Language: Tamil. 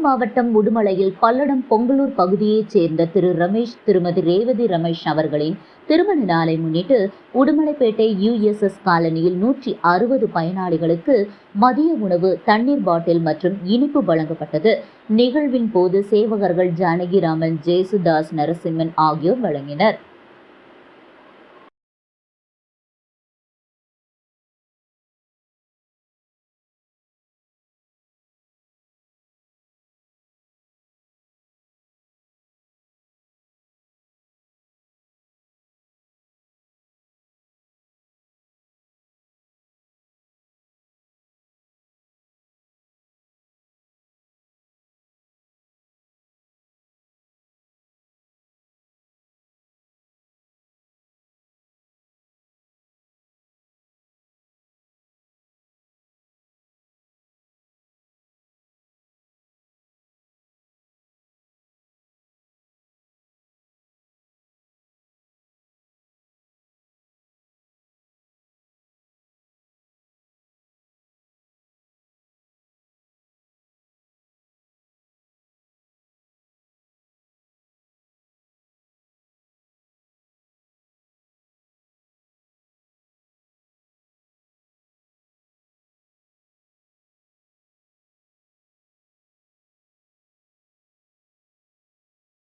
மாவட்டம் உடுமலையில் பல்லடம் பொங்கலூர் பகுதியைச் சேர்ந்த திரு ரமேஷ் திருமதி ரேவதி ரமேஷ் அவர்களின் திருமண நாளை முன்னிட்டு உடுமலைப்பேட்டை யுஎஸ்எஸ் காலனியில் நூற்றி அறுபது பயனாளிகளுக்கு மதிய உணவு தண்ணீர் பாட்டில் மற்றும் இனிப்பு வழங்கப்பட்டது. நிகழ்வின் போது சேவகர்கள் ஜானகிராமன் ஜேசுதாஸ் நரசிம்மன் ஆகியோர் வழங்கினர்.